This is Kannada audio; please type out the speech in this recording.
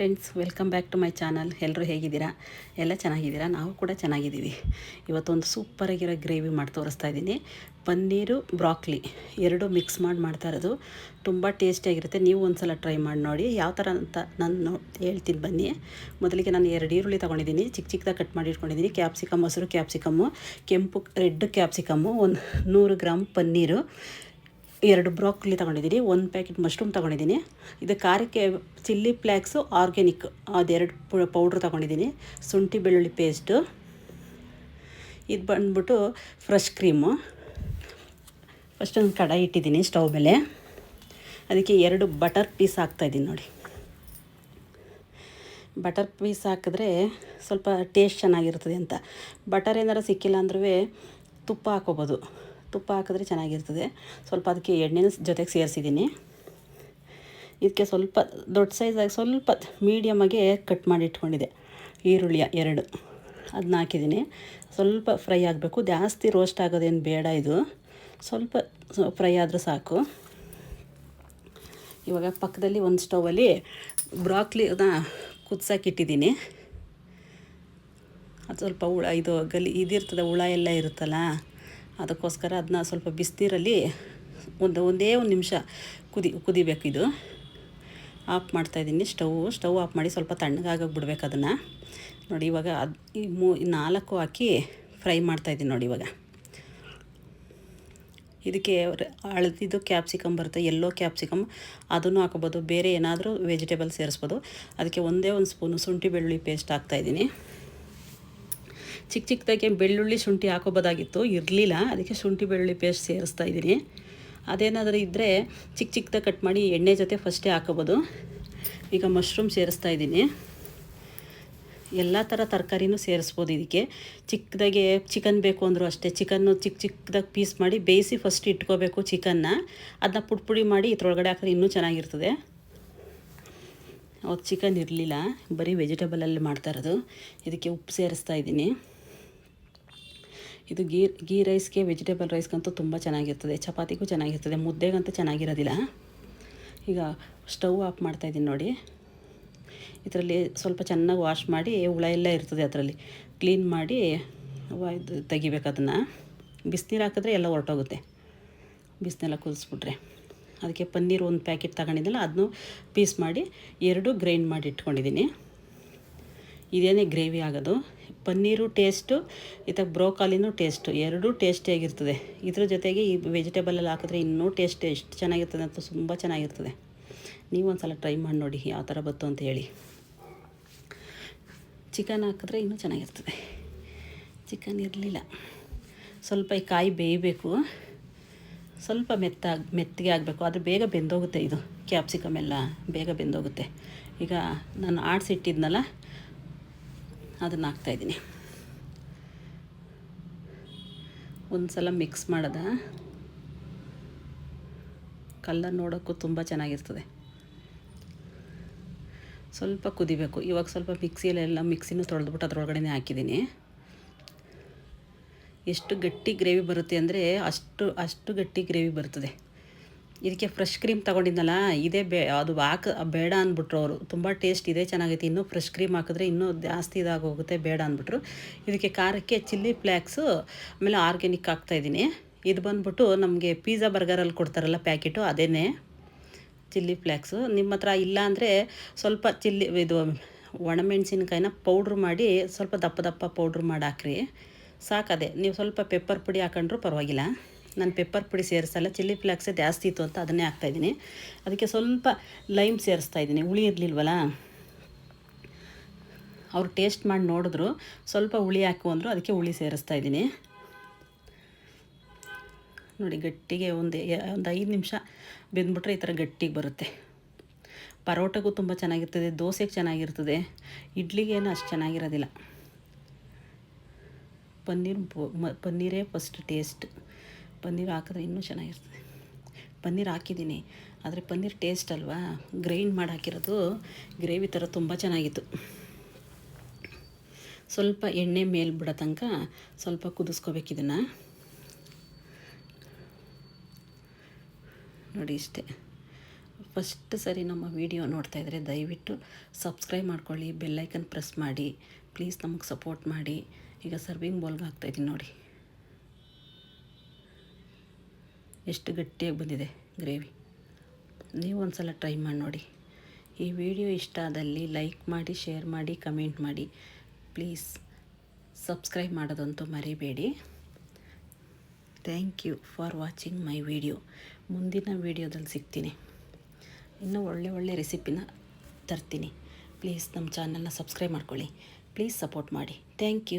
Friends welcome back to my channel ಎಲ್ಲರೂ ಹೇಗಿದ್ದೀರಾ? ಎಲ್ಲ ಚೆನ್ನಾಗಿದ್ದೀರಾ? ನಾವು ಕೂಡ ಚೆನ್ನಾಗಿದ್ದೀವಿ. ಇವತ್ತೊಂದು ಸೂಪರಾಗಿರೋ ಗ್ರೇವಿ ಮಾಡಿ ತೋರಿಸ್ತಾ ಇದ್ದೀನಿ. ಪನ್ನೀರು ಬ್ರಾಕ್ಲಿ ಎರಡು ಮಿಕ್ಸ್ ಮಾಡಿ ಮಾಡ್ತಾ ಇರೋದು. ತುಂಬ ಟೇಸ್ಟಿಯಾಗಿರುತ್ತೆ ನೀವು ಒಂದು ಸಲ ಟ್ರೈ ಮಾಡಿ ನೋಡಿ. ಯಾವ ಥರ ಅಂತ ನಾನು ನೋ ಹೇಳ್ತೀನಿ ಬನ್ನಿ. ಮೊದಲಿಗೆ ನಾನು ಎರಡು ಈರುಳ್ಳಿ ತೊಗೊಂಡಿದ್ದೀನಿ. ಚಿಕ್ಕ ಚಿಕ್ಕದಾಗ ಕಟ್ ಮಾಡಿ ಇಟ್ಕೊಂಡಿದ್ದೀನಿ. ಕ್ಯಾಪ್ಸಿಕಮ್ ಹಸಿರು ಕ್ಯಾಪ್ಸಿಕಮ್ಮು ಕೆಂಪು ರೆಡ್ ಕ್ಯಾಪ್ಸಿಕಮ್ಮು ಒಂದು ನೂರು ಗ್ರಾಮ್ ಪನ್ನೀರು. ಎರಡು ಬ್ರಾಕ್ಲಿ ತೊಗೊಂಡಿದ್ದೀನಿ, ಒಂದು ಪ್ಯಾಕೆಟ್ ಮಶ್ರೂಮ್ ತೊಗೊಂಡಿದ್ದೀನಿ. ಇದು ಖಾರಕ್ಕೆ ಚಿಲ್ಲಿ ಫ್ಲ್ಯಾಕ್ಸು ಆರ್ಗ್ಯಾನಿಕ್, ಅದೆರಡು ಪೌಡ್ರ್ ತೊಗೊಂಡಿದ್ದೀನಿ, ಶುಂಠಿ ಬೆಳ್ಳುಳ್ಳಿ ಪೇಸ್ಟು. ಇದು ಬಂದ್ಬಿಟ್ಟು ಫ್ರೆಶ್ ಕ್ರೀಮು. ಫಸ್ಟ್ ಒಂದು ಕಡಾಯಿ ಇಟ್ಟಿದ್ದೀನಿ ಸ್ಟವ್ ಮೇಲೆ. ಅದಕ್ಕೆ ಎರಡು ಬಟರ್ ಪೀಸ್ ಹಾಕ್ತಾಯಿದ್ದೀನಿ ನೋಡಿ. ಬಟರ್ ಪೀಸ್ ಹಾಕಿದ್ರೆ ಸ್ವಲ್ಪ ಟೇಸ್ಟ್ ಚೆನ್ನಾಗಿರ್ತದೆ ಅಂತ. ಬಟರ್ ಏನಾರು ಸಿಕ್ಕಿಲ್ಲ ಅಂದ್ರೂ ತುಪ್ಪ ಹಾಕೋಬೋದು ತುಪ್ಪ ಹಾಕಿದ್ರೆ ಚೆನ್ನಾಗಿರ್ತದೆ. ಸ್ವಲ್ಪ ಅದಕ್ಕೆ ಎಣ್ಣೆನ ಜೊತೆಗೆ ಸೇರಿಸಿದ್ದೀನಿ. ಇದಕ್ಕೆ ಸ್ವಲ್ಪ ದೊಡ್ಡ ಸೈಜಾಗಿ ಸ್ವಲ್ಪ ಮೀಡಿಯಮಾಗೆ ಕಟ್ ಮಾಡಿ ಇಟ್ಕೊಂಡಿದೆ ಈರುಳ್ಳಿಯ ಎರಡು. ಅದನ್ನ ಹಾಕಿದ್ದೀನಿ. ಸ್ವಲ್ಪ ಫ್ರೈ ಆಗಬೇಕು. ಜಾಸ್ತಿ ರೋಸ್ಟ್ ಆಗೋದೇನು ಬೇಡ ಇದು. ಸ್ವಲ್ಪ ಫ್ರೈ ಆದರೂ ಸಾಕು. ಇವಾಗ ಪಕ್ಕದಲ್ಲಿ ಒಂದು ಸ್ಟೌವಲ್ಲಿ ಬ್ರಾಕ್ಲಿ ಅದನ್ನ ಕುದ್ಸೋಕ್ಕಿಟ್ಟಿದ್ದೀನಿ ಅದು ಸ್ವಲ್ಪ ಹುಳ ಇದು ಗಲಿ ಇದಿರ್ತದೆ ಹುಳ ಎಲ್ಲ ಇರುತ್ತಲ್ಲ. ಅದಕ್ಕೋಸ್ಕರ ಅದನ್ನ ಸ್ವಲ್ಪ ಬಿಸಿನೀರಲ್ಲಿ ಒಂದು, ಒಂದೇ ಒಂದು ನಿಮಿಷ ಕುದಿ, ಕುದಿಬೇಕು ಇದು. ಆಫ್ ಮಾಡ್ತಾಯಿದ್ದೀನಿ ಸ್ಟವ್ ಸ್ಟವ್ ಆಫ್ ಮಾಡಿ ಸ್ವಲ್ಪ ತಣ್ಣಗಾಗಕ್ಕೆ ಬಿಡ್ಬೇಕು ಅದನ್ನು. ನೋಡಿ ಇವಾಗ ಅದು, ಈ ಮೂ ನಾಲ್ಕು ಹಾಕಿ ಫ್ರೈ ಮಾಡ್ತಾಯಿದ್ದೀನಿ ನೋಡಿ ಇವಾಗ. ಇದಕ್ಕೆ ಹಳದಿದು ಕ್ಯಾಪ್ಸಿಕಮ್ ಬರುತ್ತೆ, ಎಲ್ಲೋ ಕ್ಯಾಪ್ಸಿಕಮ್. ಅದನ್ನು ಹಾಕೋಬೋದು. ಬೇರೆ ಏನಾದರೂ ವೆಜಿಟೇಬಲ್ ಸೇರಿಸ್ಬೋದು. ಅದಕ್ಕೆ ಒಂದೇ ಒಂದು ಸ್ಪೂನು ಶುಂಠಿ ಬೆಳ್ಳುಳ್ಳಿ ಪೇಸ್ಟ್ ಹಾಕ್ತಾಯಿದ್ದೀನಿ ಚಿಕ್ಕ ಚಿಕ್ಕದಾಗಿ ಬೆಳ್ಳುಳ್ಳಿ ಶುಂಠಿ ಹಾಕೋಬೋದಾಗಿತ್ತು, ಇರಲಿಲ್ಲ. ಅದಕ್ಕೆ ಶುಂಠಿ ಬೆಳ್ಳುಳ್ಳಿ ಪೇಸ್ಟ್ ಸೇರಿಸ್ತಾ ಇದ್ದೀನಿ. ಅದೇನಾದರೂ ಇದ್ದರೆ ಚಿಕ್ಕ ಚಿಕ್ಕದಾಗಿ ಕಟ್ ಮಾಡಿ ಎಣ್ಣೆ ಜೊತೆ ಫಸ್ಟೇ ಹಾಕೋಬೋದು. ಈಗ ಮಶ್ರೂಮ್ ಸೇರಿಸ್ತಾ ಇದ್ದೀನಿ. ಎಲ್ಲ ಥರ ತರಕಾರಿನೂ ಸೇರಿಸ್ಬೋದು ಇದಕ್ಕೆ. ಚಿಕ್ಕದಾಗೆ ಚಿಕನ್ ಬೇಕು ಅಂದರೂ ಅಷ್ಟೇ. ಚಿಕನ್ನು ಚಿಕ್ಕ ಚಿಕ್ಕದಾಗಿ ಪೀಸ್ ಮಾಡಿ ಬೇಯಿಸಿ ಫಸ್ಟ್ ಇಟ್ಕೋಬೇಕು ಚಿಕನ್ನ ಅದನ್ನ ಪುಡಿ ಪುಡಿ ಮಾಡಿ ಇದ್ರೊಳಗಡೆ ಹಾಕಿದ್ರೆ ಇನ್ನೂ ಚೆನ್ನಾಗಿರ್ತದೆ. ಅವತ್ತು ಚಿಕನ್ ಇರಲಿಲ್ಲ. ಬರೀ ವೆಜಿಟೇಬಲಲ್ಲಿ ಮಾಡ್ತಾ ಇರೋದು. ಇದಕ್ಕೆ ಉಪ್ಪು ಸೇರಿಸ್ತಾ ಇದ್ದೀನಿ. ಇದು ಗೀ ಗೀ ರೈಸ್ಗೆ ವೆಜಿಟೇಬಲ್ ರೈಸ್ಗಂತೂ ತುಂಬ ಚೆನ್ನಾಗಿರ್ತದೆ. ಚಪಾತಿಗೂ ಚೆನ್ನಾಗಿರ್ತದೆ. ಮುದ್ದೆಗಂತೂ ಚೆನ್ನಾಗಿರೋದಿಲ್ಲ. ಈಗ ಸ್ಟವ್ ಆಫ್ ಮಾಡ್ತಾಯಿದ್ದೀನಿ ನೋಡಿ. ಇದರಲ್ಲಿ ಸ್ವಲ್ಪ ಚೆನ್ನಾಗಿ ವಾಶ್ ಮಾಡಿ ಹುಳ ಎಲ್ಲ ಇರ್ತದೆ ಅದರಲ್ಲಿ. ಕ್ಲೀನ್ ಮಾಡಿ ಇದು ತೆಗಿಬೇಕು ಅದನ್ನು. ಬಿಸಿನೀರು ಹಾಕಿದ್ರೆ ಎಲ್ಲ ಹೊರಟೋಗುತ್ತೆ. ಬಿಸಿನೆಲ್ಲ ಕುದಿಸ್ಬಿಟ್ರೆ. ಅದಕ್ಕೆ ಪನ್ನೀರ್ ಒಂದು ಪ್ಯಾಕೆಟ್ ತಗೊಂಡಿದ್ದಲ್ಲ, ಅದನ್ನು ಪೀಸ್ ಮಾಡಿ ಎರಡು ಗ್ರೈಂಡ್ ಮಾಡಿ ಇಟ್ಕೊಂಡಿದ್ದೀನಿ. ಇದೇನೇ ಗ್ರೇವಿ ಆಗೋದು. ಪನ್ನೀರು ಟೇಸ್ಟು ಇತ್ತಾಗ ಬ್ರೋಕಾಲಿನೂ ಟೇಸ್ಟು, ಎರಡೂ ಟೇಸ್ಟಿಯಾಗಿರ್ತದೆ ಇದ್ರ ಜೊತೆಗೆ ಈ ವೆಜಿಟೇಬಲಲ್ಲಿ ಹಾಕಿದ್ರೆ ಇನ್ನೂ ಟೇಸ್ಟ್ ಎಷ್ಟು ಚೆನ್ನಾಗಿರ್ತದೆ ಅಂತ ತುಂಬ ಚೆನ್ನಾಗಿರ್ತದೆ. ನೀವು ಒಂದು ಸಲ ಟ್ರೈ ಮಾಡಿ ನೋಡಿ ಯಾವ ಥರ ಬತ್ತು ಅಂತ ಹೇಳಿ. ಚಿಕನ್ ಹಾಕಿದ್ರೆ ಇನ್ನೂ ಚೆನ್ನಾಗಿರ್ತದೆ. ಚಿಕನ್ ಇರಲಿಲ್ಲ. ಸ್ವಲ್ಪ ಈ ಕಾಯಿ ಬೇಯಬೇಕು. ಸ್ವಲ್ಪ ಮೆತ್ತ ಮೆತ್ತಗೆ ಆಗಬೇಕು. ಆದರೆ ಬೇಗ ಬೆಂದೋಗುತ್ತೆ ಇದು. ಕ್ಯಾಪ್ಸಿಕಮ್ ಎಲ್ಲ ಬೇಗ ಬೆಂದೋಗುತ್ತೆ. ಈಗ ನಾನು ಆಡಿಸಿಟ್ಟಿದ್ನಲ್ಲ ಅದನ್ನು ಹಾಕ್ತಾಯಿದ್ದೀನಿ ಒಂದು ಸಲ ಮಿಕ್ಸ್ ಮಾಡೋದ. ಕಲ್ಲರ್ ನೋಡೋಕ್ಕೂ ತುಂಬ ಚೆನ್ನಾಗಿರ್ತದೆ. ಸ್ವಲ್ಪ ಕುದಿಬೇಕು. ಇವಾಗ ಸ್ವಲ್ಪ ಮಿಕ್ಸಿಯಲ್ಲೆಲ್ಲ ಮಿಕ್ಸಿನೂ ತೊಳೆದ್ಬಿಟ್ಟು ಅದರೊಳಗಡೆನೇ ಹಾಕಿದ್ದೀನಿ. ಎಷ್ಟು ಗಟ್ಟಿ ಗ್ರೇವಿ ಬರುತ್ತೆ ಅಂದರೆ ಅಷ್ಟು ಅಷ್ಟು ಗಟ್ಟಿ ಗ್ರೇವಿ ಬರ್ತದೆ. ಇದಕ್ಕೆ ಫ್ರೆಶ್ ಕ್ರೀಮ್ ತೊಗೊಂಡಿದ್ನಲ್ಲ, ಇದೇ ಬೇ, ಅದು ಹಾಕ, ಬೇಡ ಅಂದ್ಬಿಟ್ರು ಅವರು. ತುಂಬ ಟೇಸ್ಟ್ ಇದೆ, ಚೆನ್ನಾಗೈತೆ. ಇನ್ನೂ ಫ್ರೆಶ್ ಕ್ರೀಮ್ ಹಾಕಿದ್ರೆ ಇನ್ನೂ ಜಾಸ್ತಿ ಇದಾಗೋಗುತ್ತೆ ಬೇಡ ಅಂದ್ಬಿಟ್ರು. ಇದಕ್ಕೆ ಖಾರಕ್ಕೆ ಚಿಲ್ಲಿ ಫ್ಲ್ಯಾಕ್ಸು ಆಮೇಲೆ ಆರ್ಗ್ಯಾನಿಕ್ ಹಾಕ್ತಾಯಿದ್ದೀನಿ ಇದು ಬಂದ್ಬಿಟ್ಟು ನಮಗೆ ಪಿಜ್ಜಾ ಬರ್ಗರಲ್ಲಿ ಕೊಡ್ತಾರಲ್ಲ ಪ್ಯಾಕೆಟು ಅದೇನೇ ಚಿಲ್ಲಿ ಫ್ಲ್ಯಾಕ್ಸು ನಿಮ್ಮ ಹತ್ರ ಇಲ್ಲ ಅಂದರೆ ಸ್ವಲ್ಪ ಚಿಲ್ಲಿ ಇದು ಒಣಮೆಣಸಿನ್ಕಾಯಿನ ಪೌಡ್ರ್ ಮಾಡಿ, ಸ್ವಲ್ಪ ದಪ್ಪ ದಪ್ಪ ಪೌಡ್ರ್ ಮಾಡಿ ಹಾಕ್ರಿ. ಸಾಕದೆ, ನೀವು ಸ್ವಲ್ಪ ಪೆಪ್ಪರ್ ಪುಡಿ ಹಾಕೊಂಡ್ರೂ ಪರವಾಗಿಲ್ಲ. ನಾನು ಪೆಪ್ಪರ್ ಪುಡಿ ಸೇರಿಸಲ್ಲ, ಚಿಲ್ಲಿ ಫ್ಲಾಕ್ಸೇ ಜಾಸ್ತಿ ಇತ್ತು ಅಂತ ಅದನ್ನೇ ಹಾಕ್ತಾಯಿದ್ದೀನಿ ಅದಕ್ಕೆ ಸ್ವಲ್ಪ ಲೈಮ್ ಸೇರಿಸ್ತಾ ಇದ್ದೀನಿ. ಹುಳಿ ಇರಲಿಲ್ವಲ್ಲ? ಅವ್ರು ಟೇಸ್ಟ್ ಮಾಡಿ ನೋಡಿದ್ರು. ಸ್ವಲ್ಪ ಹುಳಿ ಹಾಕು ಅಂದರು, ಅದಕ್ಕೆ ಹುಳಿ ಸೇರಿಸ್ತಾ ಇದ್ದೀನಿ. ನೋಡಿ, ಗಟ್ಟಿಗೆ ಒಂದು ಒಂದು ಐದು ನಿಮಿಷ ಬೆಂದ್ಬಿಟ್ರೆ ಈ ಥರ ಗಟ್ಟಿಗೆ ಬರುತ್ತೆ. ಪರೋಟಗೂ ತುಂಬ ಚೆನ್ನಾಗಿರ್ತದೆ, ದೋಸೆಗೆ ಚೆನ್ನಾಗಿರ್ತದೆ. ಇಡ್ಲಿಗೇನು ಅಷ್ಟು ಚೆನ್ನಾಗಿರೋದಿಲ್ಲ. ಪನ್ನೀರ್ ಪನ್ನೀರೇ ಫಸ್ಟ್ ಟೇಸ್ಟ್ ಪನ್ನೀರ್ ಹಾಕಿದ್ರೆ ಇನ್ನೂ ಚೆನ್ನಾಗಿರ್ತದೆ. ಪನ್ನೀರ್ ಹಾಕಿದ್ದೀನಿ, ಆದರೆ ಪನ್ನೀರ್ ಟೇಸ್ಟ್ ಅಲ್ವಾ? ಗ್ರೈಂಡ್ ಮಾಡಿ ಹಾಕಿರೋದು ಗ್ರೇವಿ ಥರ ತುಂಬ ಚೆನ್ನಾಗಿತ್ತು. ಸ್ವಲ್ಪ ಎಣ್ಣೆ ಮೇಲೆ ಬಿಡೋ ತನಕ ಸ್ವಲ್ಪ ಕುದಿಸ್ಕೋಬೇಕು ಇದನ್ನು. ನೋಡಿ ಇಷ್ಟೇ. ಫಸ್ಟ್ ಸರಿ ನಮ್ಮ ವಿಡಿಯೋ ನೋಡ್ತಾ ಇದ್ದರೆ ದಯವಿಟ್ಟು ಸಬ್ಸ್ಕ್ರೈಬ್ ಮಾಡ್ಕೊಳ್ಳಿ ಬೆಲ್ಲೈಕನ್ ಪ್ರೆಸ್ ಮಾಡಿ ಪ್ಲೀಸ್ ನಮಗೆ ಸಪೋರ್ಟ್ ಮಾಡಿ. ಈಗ ಸರ್ವಿಂಗ್ ಬೌಲ್ಗೆ ಹಾಕ್ತಾಯಿದ್ದೀನಿ ನೋಡಿ. ಎಷ್ಟು ಗಟ್ಟಿಯಾಗಿ ಬಂದಿದೆ ಗ್ರೇವಿ. ನೀವು ಒಂದು ಸಲ ಟ್ರೈ ಮಾಡಿ ನೋಡಿ. ಈ ವಿಡಿಯೋ ಇಷ್ಟ ಆದಲ್ಲಿ ಲೈಕ್ ಮಾಡಿ, ಶೇರ್ ಮಾಡಿ, ಕಮೆಂಟ್ ಮಾಡಿ. ಪ್ಲೀಸ್ ಸಬ್ಸ್ಕ್ರೈಬ್ ಮಾಡೋದಂತೂ ಮರಿಬೇಡಿ. Thank you for watching my video. ಮುಂದಿನ ವಿಡಿಯೋದಲ್ಲಿ ಸಿಗ್ತೀನಿ. ಇನ್ನೂ ಒಳ್ಳೆ ಒಳ್ಳೆ ರೆಸಿಪಿನ ತರ್ತೀನಿ. ಪ್ಲೀಸ್ ನಮ್ಮ ಚಾನಲ್ನ ಸಬ್ಸ್ಕ್ರೈಬ್ ಮಾಡ್ಕೊಳ್ಳಿ. ಪ್ಲೀಸ್ ಸಪೋರ್ಟ್ ಮಾಡಿ. Thank you.